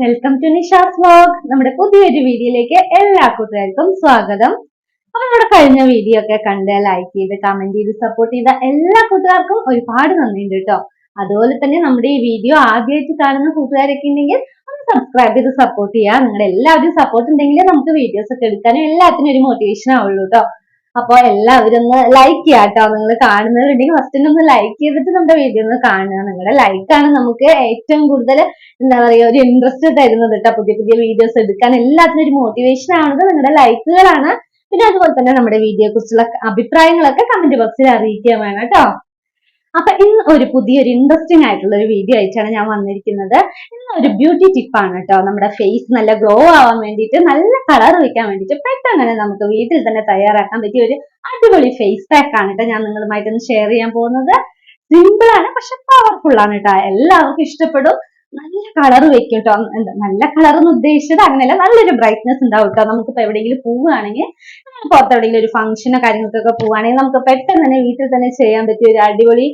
Welcome to Nisha's vlog നമ്മുടെ പുതിയൊരു വീഡിയോയിലേക്ക് എല്ലാ കൂട്ടുകാർക്കും സ്വാഗതം. അപ്പൊ നമ്മുടെ കഴിഞ്ഞ വീഡിയോ ഒക്കെ കണ്ട് ലൈക്ക് ചെയ്ത് കമന്റ് ചെയ്ത് സപ്പോർട്ട് ചെയ്ത എല്ലാ കൂട്ടുകാർക്കും ഒരുപാട് നന്ദിയുണ്ട് കേട്ടോ. അതുപോലെ തന്നെ നമ്മുടെ ഈ വീഡിയോ ആദ്യമായിട്ട് കാണുന്ന കൂട്ടുകാരൊക്കെ ഉണ്ടെങ്കിൽ ഒന്ന് സബ്സ്ക്രൈബ് ചെയ്ത് സപ്പോർട്ട് ചെയ്യുക നിങ്ങളുടെ എല്ലാവരും സപ്പോർട്ട് ഉണ്ടെങ്കിൽ നമുക്ക് വീഡിയോസ് ഒക്കെ എടുക്കാനും എല്ലാത്തിനും ഒരു മോട്ടിവേഷൻ ആവുള്ളൂ കേട്ടോ. അപ്പൊ എല്ലാവരും ഒന്ന് ലൈക്ക് ചെയ്യാം കേട്ടോ നിങ്ങൾ കാണുന്നവരുണ്ടെങ്കിൽ ഫസ്റ്റ് ഒന്ന് ലൈക്ക് ചെയ്തിട്ട് നമ്മുടെ വീഡിയോ ഒന്ന് കാണുക. നിങ്ങളുടെ ലൈക്കാണ് നമുക്ക് ഏറ്റവും കൂടുതൽ എന്താ പറയുക ഒരു ഇൻട്രസ്റ്റ് തരുന്നത് കേട്ടോ. പുതിയ പുതിയ വീഡിയോസ് എടുക്കാൻ. എല്ലാത്തിനും ഒരു മോട്ടിവേഷൻ ആവുന്നത് നിങ്ങളുടെ ലൈക്കുകളാണ് പിന്നെ അതുപോലെ തന്നെ നമ്മുടെ വീഡിയോയെ കുറിച്ചുള്ള അഭിപ്രായങ്ങളൊക്കെ കമന്റ് ബോക്സിൽ അറിയിക്കുക വേണം കേട്ടോ. അപ്പൊ ഇന്ന് ഒരു പുതിയൊരു ഇൻട്രസ്റ്റിംഗ് ആയിട്ടുള്ള ഒരു വീഡിയോ ആയിട്ടാണ് ഞാൻ വന്നിരിക്കുന്നത്. ഇന്ന് ഒരു ബ്യൂട്ടി ടിപ്പാണ് കേട്ടോ നമ്മുടെ ഫേസ് നല്ല ഗ്ലോ ആവാൻ വേണ്ടിയിട്ട് നല്ല കളർ വെക്കാൻ വേണ്ടിയിട്ട് പെട്ടെന്ന് നമുക്ക് വീട്ടിൽ തന്നെ തയ്യാറാക്കാൻ പറ്റിയ ഒരു അടിപൊളി ഫേസ് പാക്ക് ആണ് കേട്ടോ ഞാൻ നിങ്ങളുമായിട്ടൊന്ന് ഷെയർ ചെയ്യാൻ പോകുന്നത്. സിമ്പിൾ ആണ് പക്ഷെ പവർഫുൾ ആണ് കേട്ടോ എല്ലാവർക്കും ഇഷ്ടപ്പെടും. നല്ല കളർ വെക്കും കേട്ടോ നല്ല കളർ എന്ന് ഉദ്ദേശിച്ചത് അങ്ങനെയല്ല. നല്ലൊരു ബ്രൈറ്റ്നെസ് ഉണ്ടാവും കേട്ടോ നമുക്കിപ്പോ എവിടെയെങ്കിലും പോവുകയാണെങ്കിൽ പുറത്തെവിടെയെങ്കിലും ഒരു ഫംഗ്ഷനോ കാര്യങ്ങൾക്കൊക്കെ പോവുകയാണെങ്കിൽ നമുക്ക് പെട്ടെന്ന് തന്നെ വീട്ടിൽ തന്നെ ചെയ്യാൻ പറ്റിയ ഒരു അടിപൊളി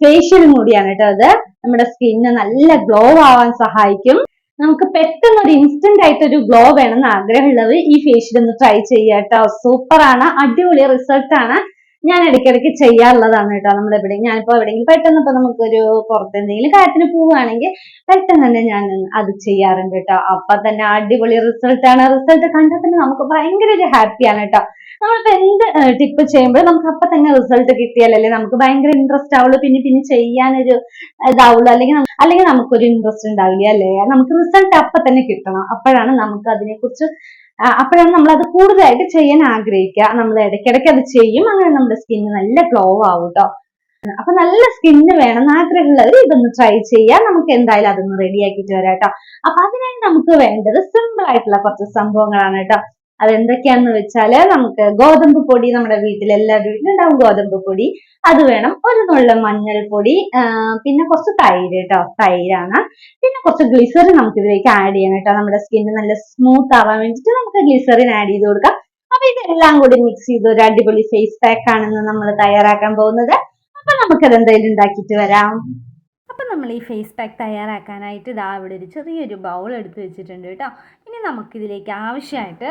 ഫേഷ്യൽ കൂടിയാണ് കേട്ടോ അത്. നമ്മുടെ സ്കിന്ന് നല്ല ഗ്ലോ ആവാൻ സഹായിക്കും. നമുക്ക് പെട്ടെന്ന് ഒരു ഇൻസ്റ്റന്റ് ആയിട്ട് ഒരു ഗ്ലോ വേണമെന്ന് ആഗ്രഹമുള്ളവർ ഈ ഫേഷ്യൽ ഒന്ന് ട്രൈ ചെയ്യാം കേട്ടോ സൂപ്പറാണ് അടിപൊളി റിസൾട്ട് ആണ്. ഞാൻ ഇടയ്ക്കിടയ്ക്ക് ചെയ്യാറുള്ളതാണ് കേട്ടോ നമ്മൾ എവിടെ ഞാനിപ്പോ എവിടെയെങ്കിലും പെട്ടെന്ന് ഇപ്പൊ നമുക്കൊരു പുറത്ത് എന്തെങ്കിലും കാര്യത്തിന് പോവുകയാണെങ്കിൽ പെട്ടെന്ന് തന്നെ ഞാൻ അത് ചെയ്യാറുണ്ട് കേട്ടോ. അപ്പൊ തന്നെ അടിപൊളി റിസൾട്ട് ആണ്. റിസൾട്ട് കണ്ടാൽ തന്നെ നമുക്ക് ഭയങ്കര ഒരു ഹാപ്പിയാണ് കേട്ടോ. നമ്മളിപ്പോ എന്ത് ടിപ്പ് ചെയ്യുമ്പോഴും നമുക്ക് അപ്പൊ തന്നെ റിസൾട്ട് കിട്ടിയാലല്ലേ നമുക്ക് ഭയങ്കര ഇൻട്രസ്റ്റ് ആവുള്ളൂ. പിന്നെ പിന്നെ ചെയ്യാനൊരു ഇതാവുള്ളൂ. അല്ലെങ്കിൽ അല്ലെങ്കിൽ നമുക്കൊരു ഇൻട്രസ്റ്റ് ഉണ്ടാവില്ല അല്ലേ? നമുക്ക് റിസൾട്ട് അപ്പൊ തന്നെ കിട്ടണം. അപ്പോഴാണ് നമുക്ക് അതിനെക്കുറിച്ച് അപ്പോഴാണ് നമ്മൾ അത് കൂടുതലായിട്ട് ചെയ്യാൻ ആഗ്രഹിക്കുക. നമ്മൾ ഇടയ്ക്കിടയ്ക്ക് അത് ചെയ്യും. അങ്ങനെ നമ്മുടെ സ്കിന്ന് നല്ല ഗ്ലോ ആവും കേട്ടോ അപ്പൊ നല്ല സ്കിന്ന് വേണം ആഗ്രഹമുള്ളവർ ഇതൊന്ന് ട്രൈ ചെയ്യാം. നമുക്ക് എന്തായാലും അതൊന്ന് റെഡി ആക്കിയിട്ട് വരാം കേട്ടോ അപ്പൊ അതിനായി നമുക്ക് വേണ്ടത് സിമ്പിൾ ആയിട്ടുള്ള കുറച്ച് സംഭവങ്ങളാണ് കേട്ടോ അതെന്തൊക്കെയാന്ന് വെച്ചാൽ നമുക്ക് ഗോതമ്പ് പൊടി നമ്മുടെ വീട്ടിൽ എല്ലാ വീട്ടിലും ഉണ്ടാവും ഗോതമ്പ് പൊടി. അത് വേണം ഒരു നുള്ള മഞ്ഞൾപ്പൊടി പിന്നെ കുറച്ച് തൈര് കേട്ടോ തൈരാണ്. പിന്നെ കുറച്ച് ഗ്ലിസറിൻ നമുക്ക് ഇതിലേക്ക് ആഡ് ചെയ്യണം കേട്ടോ നമ്മുടെ സ്കിന്ന് നല്ല സ്മൂത്ത് ആവാൻ വേണ്ടിയിട്ട് നമുക്ക് ഗ്ലിസറിൻ ആഡ് ചെയ്ത് കൊടുക്കാം. അപ്പൊ ഇതെല്ലാം കൂടി മിക്സ് ചെയ്ത് ഒരു അടിപൊളി ഫേസ് പാക്ക് ആണെന്ന് നമ്മൾ തയ്യാറാക്കാൻ പോകുന്നത്. അപ്പൊ നമുക്കത് എന്തായാലും ഉണ്ടാക്കിയിട്ട് വരാം. അപ്പം നമ്മൾ ഈ ഫേസ് പാക്ക് തയ്യാറാക്കാനായിട്ട് ഇതാ ഇവിടെ ഒരു ചെറിയൊരു ബൗൾ എടുത്ത് വെച്ചിട്ടുണ്ട് കേട്ടോ. ഇനി നമുക്കിതിലേക്ക് ആവശ്യമായിട്ട്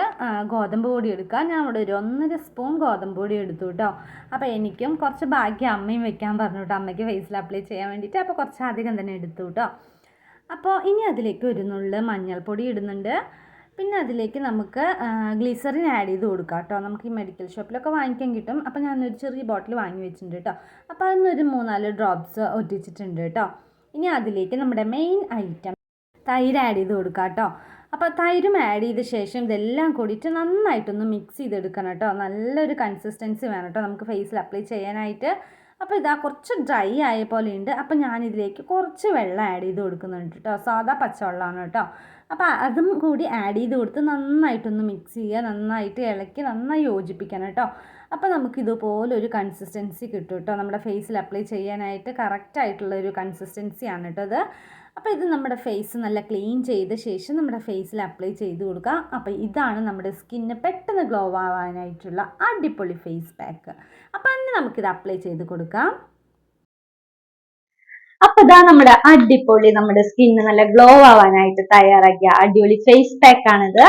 ഗോതമ്പ് പൊടി എടുക്കാം. ഞാൻ ഇവിടെ ഒരു ഒന്നര സ്പൂൺ ഗോതമ്പ് പൊടി എടുത്തു കേട്ടോ. അപ്പോൾ എനിക്കും കുറച്ച് ബാക്കി അമ്മയും വെക്കാൻ പറഞ്ഞു കേട്ടോ. അമ്മയ്ക്ക് ഫേസിൽ അപ്ലൈ ചെയ്യാൻ വേണ്ടിയിട്ട്. അപ്പോൾ കുറച്ച് അധികം തന്നെ എടുത്തു കേട്ടോ. അപ്പോൾ ഇനി അതിലേക്ക് ഒരു നുള്ള് മഞ്ഞൾപ്പൊടി ഇടുന്നുണ്ട്. പിന്നെ അതിലേക്ക് നമുക്ക് ഗ്ലിസറിൻ ആഡ് ചെയ്ത് കൊടുക്കാം കേട്ടോ. നമുക്ക് ഈ മെഡിക്കൽ ഷോപ്പിലൊക്കെ വാങ്ങിക്കാൻ കിട്ടും. അപ്പോൾ ഞാനൊരു ചെറിയ ബോട്ടിൽ വാങ്ങി വെച്ചിട്ടുണ്ട് കേട്ടോ. അപ്പോൾ അതിനൊരു മൂന്നാൽ ഡ്രോപ്സ് ഒറ്റിച്ചിട്ടുണ്ട് കേട്ടോ. ഇനി അതിലേക്ക് നമ്മുടെ മെയിൻ ഐറ്റം തൈര് ആഡ് ചെയ്ത് കൊടുക്കാം കേട്ടോ. അപ്പോൾ തൈരും ആഡ് ചെയ്ത ശേഷം ഇതെല്ലാം കൂടിയിട്ട് നന്നായിട്ടൊന്ന് മിക്സ് ചെയ്തെടുക്കണം കേട്ടോ. നല്ലൊരു കൺസിസ്റ്റൻസി വേണം കേട്ടോ നമുക്ക് ഫേസിൽ അപ്ലൈ ചെയ്യാനായിട്ട്. അപ്പോൾ ഇതാ കുറച്ച് ഡ്രൈ ആയ പോലെ ഉണ്ട്. അപ്പോൾ ഞാനിതിലേക്ക് കുറച്ച് വെള്ളം ആഡ് ചെയ്ത് കൊടുക്കുന്നുണ്ട് കേട്ടോ. സാധാ പച്ചവെള്ളമാണ് കേട്ടോ. അപ്പോൾ അതും കൂടി ആഡ് ചെയ്ത് കൊടുത്ത് നന്നായിട്ടൊന്ന് മിക്സ് ചെയ്യുക നന്നായിട്ട് ഇളക്കി നന്നായി യോജിപ്പിക്കണം കേട്ടോ അപ്പോൾ നമുക്ക് ഇതുപോലെ ഒരു കൺസിസ്റ്റൻസി കിട്ടും കേട്ടോ നമ്മുടെ ഫേസിൽ അപ്ലൈ ചെയ്യാനായിട്ട് കറക്റ്റായിട്ടുള്ള ഒരു കൺസിസ്റ്റൻസിയാണ് കേട്ടോ അത് അപ്പോൾ ഇത് നമ്മുടെ ഫേസ് നല്ല ക്ലീൻ ചെയ്ത ശേഷം നമ്മുടെ ഫേസിൽ അപ്ലൈ ചെയ്ത് കൊടുക്കുക അപ്പോൾ ഇതാണ് നമ്മുടെ സ്കിന്ന് പെട്ടെന്ന് ഗ്ലോ ആവാനായിട്ടുള്ള അടിപൊളി ഫേസ് പാക്ക് അപ്പോൾ ഇനി നമുക്കിത് അപ്ലൈ ചെയ്ത് കൊടുക്കാം. അപ്പൊ ഇതാ നമ്മുടെ അടിപൊളി നമ്മുടെ സ്കിന്ന് നല്ല ഗ്ലോ ആവാനായിട്ട് തയ്യാറാക്കിയ അടിപൊളി ഫേസ് പാക്ക് ആണിത്.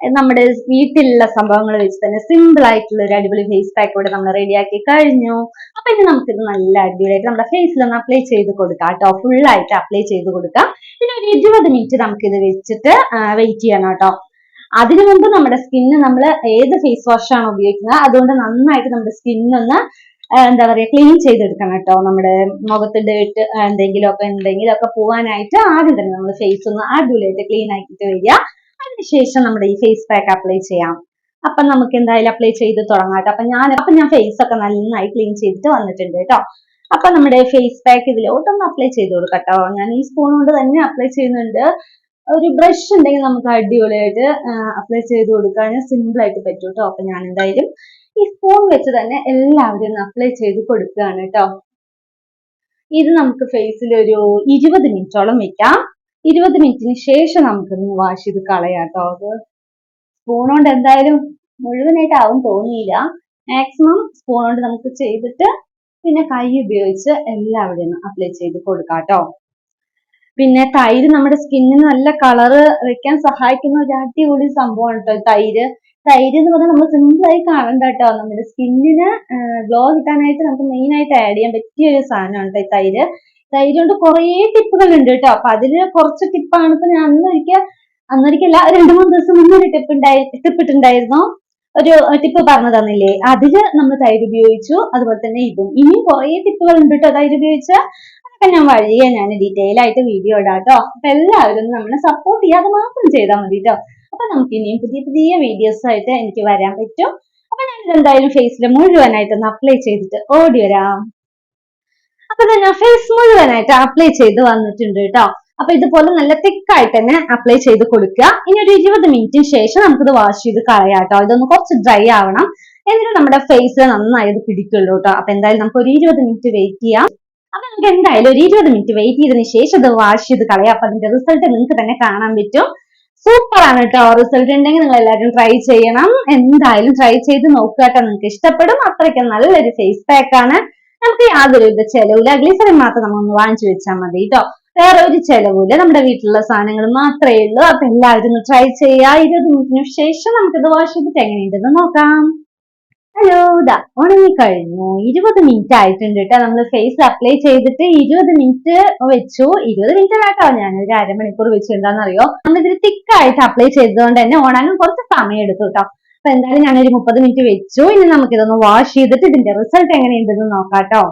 നമ്മുടെ വീട്ടിലുള്ള സംഭവങ്ങൾ വെച്ച് തന്നെ സിമ്പിൾ ആയിട്ടുള്ള ഒരു അടിപൊളി ഫേസ് പാക്ക് കൂടെ നമ്മൾ റെഡിയാക്കി കഴിഞ്ഞു. അപ്പൊ ഇനി നമുക്കിത് നല്ല അടിപൊളിയായിട്ട് നമ്മുടെ ഫേസിൽ ഒന്ന് അപ്ലൈ ചെയ്ത് കൊടുക്കാം കേട്ടോ. ഫുൾ ആയിട്ട് അപ്ലൈ ചെയ്ത് കൊടുക്കാം. പിന്നെ ഒരു ഇരുപത് മിനിറ്റ് നമുക്ക് ഇത് വെച്ചിട്ട് വെയിറ്റ് ചെയ്യണം കേട്ടോ. അതിനു മുമ്പ് നമ്മുടെ സ്കിന്ന് നമ്മൾ ഏത് ഫേസ് വാഷാണ് ഉപയോഗിക്കുന്നത്? അതുകൊണ്ട് നന്നായിട്ട് നമ്മുടെ സ്കിന്നൊന്ന് എന്താ പറയാ ക്ലീൻ ചെയ്തെടുക്കണം കേട്ടോ. നമ്മുടെ മുഖത്ത് ഡേട്ട് എന്തെങ്കിലും ഒക്കെ ഉണ്ടെങ്കിലും ഒക്കെ പോവാനായിട്ട് ആദ്യം തന്നെ നമ്മൾ ഫേസ് ഒന്ന് അടിപൊളിയായിട്ട് ക്ലീൻ ആക്കിയിട്ട് വരിക. അതിനുശേഷം നമ്മുടെ ഈ ഫേസ് പാക്ക് അപ്ലൈ ചെയ്യാം. അപ്പൊ നമുക്ക് എന്തായാലും അപ്ലൈ ചെയ്ത് തുടങ്ങാം അപ്പൊ ഞാൻ അപ്പൊ ഞാൻ ഫേസ് ഒക്കെ നന്നായി ക്ലീൻ ചെയ്തിട്ട് വന്നിട്ടുണ്ട് കേട്ടോ. അപ്പൊ നമ്മുടെ ഫേസ് പാക്ക് ഇതിലോട്ടൊന്ന് അപ്ലൈ ചെയ്ത് കൊടുക്കട്ടോ കേട്ടോ. ഞാൻ ഈ സ്പൂൺ കൊണ്ട് തന്നെ അപ്ലൈ ചെയ്യുന്നുണ്ട്. ഒരു ബ്രഷ് ഉണ്ടെങ്കിൽ നമുക്ക് അടിപൊളിയായിട്ട് അപ്ലൈ ചെയ്ത് കൊടുക്കാൻ സിമ്പിൾ ആയിട്ട് പറ്റും കേട്ടോ. അപ്പൊ ഞാൻ എന്തായാലും ഈ സ്പൂൺ വെച്ച് തന്നെ എല്ലാവരും അപ്ലൈ ചെയ്ത് കൊടുക്കുകയാണ് കേട്ടോ ഇത് നമുക്ക് ഫേസിൽ ഒരു ഇരുപത് മിനിറ്റോളം വെക്കാം. ഇരുപത് മിനിറ്റിന് ശേഷം നമുക്കൊന്ന് വാഷ് ചെയ്ത് കളയാം കേട്ടോ അത് സ്പൂൺ കൊണ്ട് എന്തായാലും മുഴുവനായിട്ട് ആവും തോന്നിയില്ല. മാക്സിമം സ്പൂൺ കൊണ്ട് നമുക്ക് ചെയ്തിട്ട് പിന്നെ കൈ ഉപയോഗിച്ച് എല്ലാവിടെയും അപ്ലൈ ചെയ്ത് കൊടുക്കാം പിന്നെ തൈര് നമ്മുടെ സ്കിന്നിന് നല്ല കളറ് വെക്കാൻ സഹായിക്കുന്ന ഒരു അടിപൊളി സംഭവമാണ് കേട്ടോ തൈര്. തൈര് എന്ന് പറഞ്ഞാൽ നമ്മൾ സിമ്പിൾ ആയി കാണണ്ട കേട്ടോ. നമ്മുടെ സ്കിന്നിന് ഗ്ലോ കിട്ടാനായിട്ട് നമുക്ക് മെയിൻ ആയിട്ട് ആഡ് ചെയ്യാൻ പറ്റിയ ഒരു സാധനമാണ് ഈ തൈര്. തൈര് കൊണ്ട് കുറേ ടിപ്പുകൾ ഉണ്ട് കേട്ടോ. അപ്പൊ അതിൽ കുറച്ച് ടിപ്പാണ് ഇപ്പൊ ഞാൻ അന്നൊരിക്കൽ അന്നൊരിക്കല്ല രണ്ടു മൂന്ന് ദിവസം മുന്നേ ഒരു ടിപ്പ് ഉണ്ടായി ടിപ്പ് ഇട്ടുണ്ടായിരുന്നു ഒരു ടിപ്പ് പറഞ്ഞു തന്നില്ലേ? അതിൽ നമ്മൾ തൈര് ഉപയോഗിച്ചു. അതുപോലെ തന്നെ ഇതും. ഇനിയും കുറേ ടിപ്പുകൾ ഉണ്ട് കേട്ടോ തൈര് ഉപയോഗിച്ച. അതൊക്കെ ഞാൻ വഴിയാ ഞാൻ ഡീറ്റെയിൽ ആയിട്ട് വീഡിയോ ഇടാം കേട്ടോ. അപ്പൊ എല്ലാവരും നമ്മളെ സപ്പോർട്ട് ചെയ്യാതെ മാത്രം ചെയ്താൽ മതി കേട്ടോ. അപ്പൊ നമുക്ക് ഇനിയും പുതിയ പുതിയ വീഡിയോസ് ആയിട്ട് എനിക്ക് വരാൻ പറ്റും. അപ്പൊ ഞാൻ എന്തായാലും ഫേസിൽ മുഴുവനായിട്ടൊന്ന് അപ്ലൈ ചെയ്തിട്ട് ഓടി വരാം. അപ്പൊ ഞാൻ ഫേസ് മുഴുവനായിട്ട് അപ്ലൈ ചെയ്ത് വന്നിട്ടുണ്ട് കേട്ടോ. അപ്പൊ ഇതുപോലെ നല്ല തിക്കായിട്ട് തന്നെ അപ്ലൈ ചെയ്ത് കൊടുക്കുക. ഇനി ഒരു ഇരുപത് മിനിറ്റിന് ശേഷം നമുക്കിത് വാഷ് ചെയ്ത് കളയാം കേട്ടോ. ഇതൊന്ന് കുറച്ച് ഡ്രൈ ആവണം. എന്നിട്ട് നമ്മുടെ ഫേസ് നന്നായി ഇത് പിടിക്കുള്ളൂ കേട്ടോ. അപ്പൊ എന്തായാലും നമുക്ക് ഒരു ഇരുപത് മിനിറ്റ് വെയിറ്റ് ചെയ്യാം. അപ്പൊ നമുക്ക് എന്തായാലും ഒരു ഇരുപത് മിനിറ്റ് വെയിറ്റ് ചെയ്തതിന് ശേഷം ഇത് വാഷ് ചെയ്ത് കളയാം. അപ്പൊ അതിന്റെ റിസൾട്ട് നിങ്ങൾക്ക് തന്നെ കാണാൻ പറ്റും. സൂപ്പർ ആണ് കേട്ടോ റിസൾട്ട് ഉണ്ടെങ്കിൽ നിങ്ങൾ എല്ലാവരും ട്രൈ ചെയ്യണം. എന്തായാലും ട്രൈ ചെയ്ത് നോക്കുക കേട്ടോ നിങ്ങൾക്ക് ഇഷ്ടപ്പെടും. അത്രയ്ക്ക് നല്ലൊരു ഫേസ് പാക്ക് ആണ്. നമുക്ക് യാതൊരു വിധ ചെലവില്ല. ഗ്ലിസറിൻ മാത്രം നമ്മൾ ഒന്ന് വാങ്ങിച്ചു വെച്ചാൽ മതി കേട്ടോ വേറെ ഒരു ചെലവില്ല നമ്മുടെ വീട്ടിലുള്ള സാധനങ്ങൾ മാത്രമേ ഉള്ളൂ. അപ്പൊ എല്ലാവരും ട്രൈ ചെയ്യുക ഇരുപത് മിനിറ്റിന് ശേഷം നമുക്കിത് വാഷ് ചെയ്തിട്ട് എങ്ങനെയുണ്ടെന്ന് നോക്കാം. ഹലോ ഇതാ ഉണങ്ങി കഴിഞ്ഞു ഇരുപത് മിനിറ്റ് ആയിട്ടുണ്ട് കേട്ടോ നമ്മൾ ഫേസ് അപ്ലൈ ചെയ്തിട്ട് ഇരുപത് മിനിറ്റ് വെച്ചു. ഇരുപത് മിനിറ്റ് കേട്ടോ ഞാൻ ഒരു അരമണിക്കൂർ വെച്ചു. എന്താണെന്നറിയോ നമ്മൾ ഇതിൽ തിക്കായിട്ട് അപ്ലൈ ചെയ്തതുകൊണ്ട് തന്നെ ഉണങ്ങാൻ കുറച്ച് സമയം എടുത്തു കേട്ടോ അപ്പൊ എന്തായാലും ഞാനൊരു മുപ്പത് മിനിറ്റ് വെച്ചു. ഇനി നമുക്ക് ഇതൊന്ന് വാഷ് ചെയ്തിട്ട് ഇതിന്റെ റിസൾട്ട് എങ്ങനെയുണ്ടെന്ന് നോക്കാം കേട്ടോ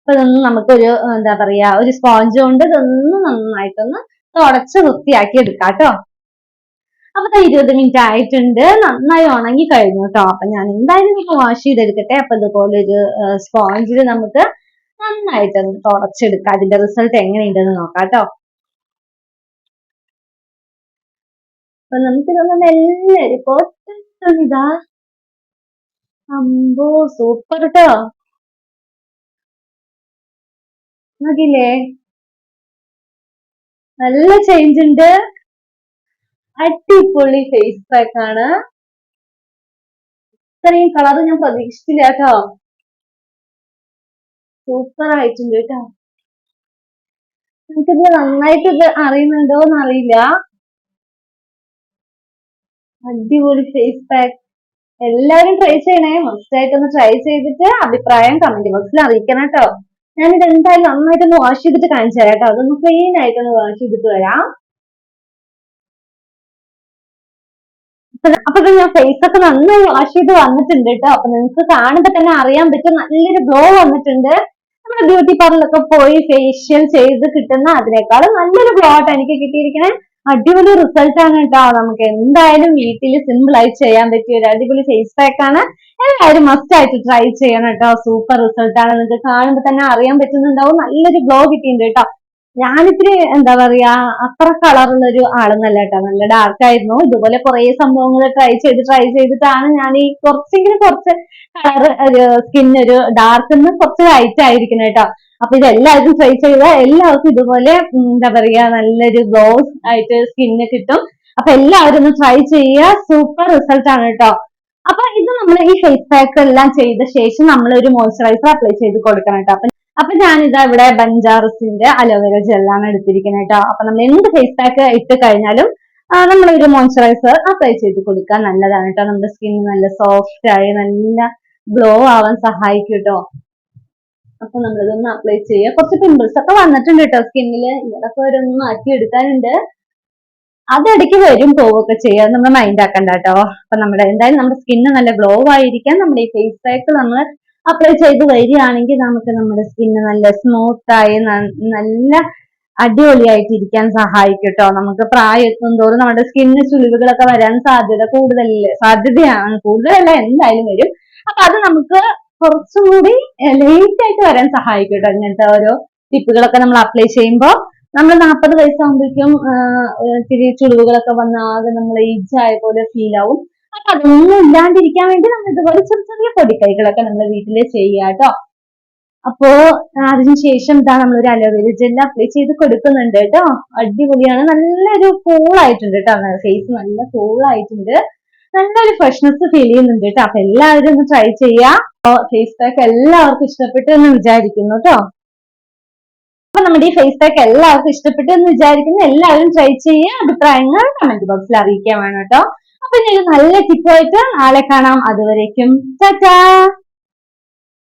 അപ്പൊ ഇതൊന്നും നമുക്കൊരു എന്താ പറയാ ഒരു സ്പോഞ്ച് കൊണ്ട് ഇതൊന്ന് നന്നായിട്ടൊന്ന് തുടച്ച് വൃത്തിയാക്കി എടുക്കാം കേട്ടോ അപ്പൊ ഇരുപത് മിനിറ്റ് ആയിട്ടുണ്ട്. നന്നായി ഉണങ്ങി കഴിഞ്ഞു കേട്ടോ അപ്പൊ ഞാൻ എന്തായാലും ഇപ്പൊ വാഷ് ചെയ്തെടുക്കട്ടെ. അപ്പൊ ഇതുപോലെ ഒരു സ്പോഞ്ചിൽ നമുക്ക് നന്നായിട്ടൊന്ന് തുടച്ചെടുക്കാം. അതിന്റെ റിസൾട്ട് എങ്ങനെയുണ്ടെന്ന് നോക്കാം കേട്ടോ അപ്പൊ നമുക്കിതൊന്ന് മെല്ലെ ഒരു പൊട്ടിതാ അമ്പോ സൂപ്പർ കേട്ടോ നോക്കില്ലേ നല്ല ചേഞ്ച് ഉണ്ട്. അടിപൊളി ഫേസ് പാക്ക് ആണ്. ഇത്രയും കളർ ഞാൻ പ്രതീക്ഷിച്ചില്ല കേട്ടോ. സൂപ്പർ ആയിട്ടുണ്ട് കേട്ടോ. നമുക്കിത് നന്നായിട്ട് ഇത് അറിയുന്നുണ്ടോ എന്ന് അറിയില്ല. അടിപൊളി ഫേസ് പാക്ക് എല്ലാവരും ട്രൈ ചെയ്യണേ. മസ്റ്റ് ആയിട്ടൊന്ന് ട്രൈ ചെയ്തിട്ട് അഭിപ്രായം കമന്റ് ബോക്സിൽ അറിയിക്കണം കേട്ടോ. ഞാനിത് എന്തായാലും നന്നായിട്ടൊന്ന് വാഷ് ചെയ്തിട്ട് കാണിച്ചു തരാം കേട്ടോ. അതൊന്ന് ക്ലീൻ ആയിട്ടൊന്ന് വാഷ് ചെയ്തിട്ട് വരാം. അപ്പൊ ഞാൻ ഫേസ് ഒക്കെ നന്നായി വാഷ് ചെയ്ത് വന്നിട്ടുണ്ട് കേട്ടോ അപ്പൊ നിങ്ങൾക്ക് കാണുമ്പോ തന്നെ അറിയാൻ പറ്റും. നല്ലൊരു ഗ്ലോ വന്നിട്ടുണ്ട്. നമ്മുടെ ബ്യൂട്ടി പാർലറിലൊക്കെ പോയി ഫേഷ്യൽ ചെയ്ത് കിട്ടുന്ന അതിനേക്കാളും നല്ലൊരു ഗ്ലോ ആയിട്ട് എനിക്ക് കിട്ടിയിരിക്കണേ. അടിപൊളി റിസൾട്ട് ആണ് കേട്ടോ നമുക്ക് എന്തായാലും വീട്ടിൽ സിമ്പിൾ ആയി ചെയ്യാൻ പറ്റിയ ഒരു അടിപൊളി ഫേസ് പാക്ക് ആണ്. എല്ലാവരും മസ്റ്റ് ആയിട്ട് ട്രൈ ചെയ്യണം കേട്ടോ സൂപ്പർ റിസൾട്ട് ആണ്. നിങ്ങൾക്ക് കാണുമ്പോൾ തന്നെ അറിയാൻ പറ്റുന്നുണ്ടാവും. നല്ലൊരു ഗ്ലോ കിട്ടിയിട്ടുണ്ട് കേട്ടോ ഞാനിത്തിരി എന്താ പറയാ അത്ര കളറുള്ള ഒരു ആളൊന്നല്ല കേട്ടോ നല്ല ഡാർക്ക് ആയിരുന്നു. ഇതുപോലെ കുറെ സംഭവങ്ങൾ ട്രൈ ചെയ്ത് ട്രൈ ചെയ്തിട്ടാണ് ഞാൻ ഈ കുറച്ചെങ്കിലും കുറച്ച് കളർ സ്കിൻ ഒരു ഡാർക്ക് നിന്ന് കുറച്ച് ലൈറ്റ് ആയിരിക്കണം കേട്ടോ അപ്പൊ ഇതെല്ലാവർക്കും ട്രൈ ചെയ്ത എല്ലാവർക്കും ഇതുപോലെ എന്താ പറയാ നല്ലൊരു ഗ്ലോ ആയിട്ട് സ്കിന്ന് കിട്ടും. അപ്പൊ എല്ലാവരും ഒന്ന് ട്രൈ ചെയ്യുക. സൂപ്പർ റിസൾട്ട് ആണ് കേട്ടോ അപ്പൊ ഇത് നമ്മൾ ഈ ഫേസ് പാക്ക് എല്ലാം ചെയ്ത ശേഷം നമ്മൾ ഒരു മോയ്സ്ചറൈസർ അപ്ലൈ ചെയ്ത് കൊടുക്കണം കേട്ടോ അപ്പൊ ഞാനിതാ ഇവിടെ ബഞ്ചാറസിന്റെ അലോവേര ജെല്ലാണ് എടുത്തിരിക്കുന്നത് കേട്ടോ. അപ്പൊ നമ്മൾ എന്ത് ഫേസ് പാക്ക് ഇട്ട് കഴിഞ്ഞാലും നമ്മൾ ഒരു മോയ്സ്ചറൈസർ അപ്ലൈ ചെയ്ത് കൊടുക്കാൻ നല്ലതാണ് കേട്ടോ. നമ്മുടെ സ്കിൻ നല്ല സോഫ്റ്റ് ആയി നല്ല ഗ്ലോ ആവാൻ സഹായിക്കും കേട്ടോ. അപ്പൊ നമ്മളിതൊന്ന് അപ്ലൈ ചെയ്യുക കുറച്ച് പിമ്പിൾസ് ഒക്കെ വന്നിട്ടുണ്ട് കേട്ടോ സ്കിന്നിൽ ഇതൊക്കെ മാറ്റി എടുക്കാനുണ്ട്. അതിടയ്ക്ക് വരും പോവുകയൊക്കെ ചെയ്യാൻ. നമ്മൾ മൈൻഡ് ആക്കണ്ട കേട്ടോ. അപ്പൊ നമ്മുടെ എന്തായാലും നമ്മുടെ സ്കിന്ന് നല്ല ഗ്ലോ ആയിരിക്കാൻ നമ്മുടെ ഈ ഫേസ് പാക്ക് നമ്മൾ അപ്ലൈ ചെയ്ത് വരികയാണെങ്കിൽ നമുക്ക് നമ്മുടെ സ്കിന്ന് നല്ല സ്മൂത്തായി നല്ല അടിപൊളിയായിട്ട് ഇരിക്കാൻ സഹായിക്കും കേട്ടോ നമുക്ക് പ്രായം തോറും നമ്മുടെ സ്കിന്നിന് ചുളിവുകളൊക്കെ വരാൻ സാധ്യത കൂടുതൽ സാധ്യതയാണ്. കൂടുതലല്ല എന്തായാലും വരും. അപ്പൊ അത് നമുക്ക് കുറച്ചും കൂടി ലേറ്റ് ആയിട്ട് വരാൻ സഹായിക്കും കേട്ടോ ഇങ്ങനത്തെ ഓരോ ടിപ്പുകളൊക്കെ നമ്മൾ അപ്ലൈ ചെയ്യുമ്പോൾ. നമ്മൾ നാൽപ്പത് വയസ്സാകുമ്പോഴേക്കും ഇത്തിരി ചുളിവുകളൊക്കെ വന്നാകെ നമ്മൾ ഏജ് ആയ പോലെ ഫീൽ ആവും. അപ്പൊ അതൊന്നും ഇല്ലാണ്ടിരിക്കാൻ വേണ്ടി നമ്മൾ ഇതുപോലെ ചെറിയ ചെറിയ പൊടിക്കൈകളൊക്കെ നമ്മൾ വീട്ടിൽ ചെയ്യുക കേട്ടോ. അപ്പോ അതിനുശേഷം ഇതാ നമ്മൾ ഒരു അലോവേര ജെൽ അപ്ലൈ ചെയ്ത് കൊടുക്കുന്നുണ്ട് കേട്ടോ. അടിപൊളിയാണ്. നല്ലൊരു കൂൾ ആയിട്ടുണ്ട് കേട്ടോ. ഫേസ് നല്ല കൂൾ ആയിട്ടുണ്ട്. നല്ലൊരു ഫ്രഷ്നെസ് ഫീൽ ചെയ്യുന്നുണ്ട് കേട്ടോ. അപ്പൊ എല്ലാവരും ഒന്ന് ട്രൈ ചെയ്യാ. ഫേസ് പാക്ക് എല്ലാവർക്കും ഇഷ്ടപ്പെട്ടു എന്ന് വിചാരിക്കുന്നു കേട്ടോ. അപ്പൊ നമ്മുടെ ഈ ഫേസ് പാക്ക് എല്ലാവർക്കും ഇഷ്ടപ്പെട്ടു എന്ന് വിചാരിക്കുന്നു. എല്ലാവരും ട്രൈ ചെയ്യുക അഭിപ്രായങ്ങൾ കമന്റ് ബോക്സിൽ അറിയിക്കാൻ വേണം കേട്ടോ. അപ്പൊ ഞാൻ നല്ല ടിപ്പായിട്ട് നാളെ കാണാം. അതുവരേക്കും ടാറ്റാ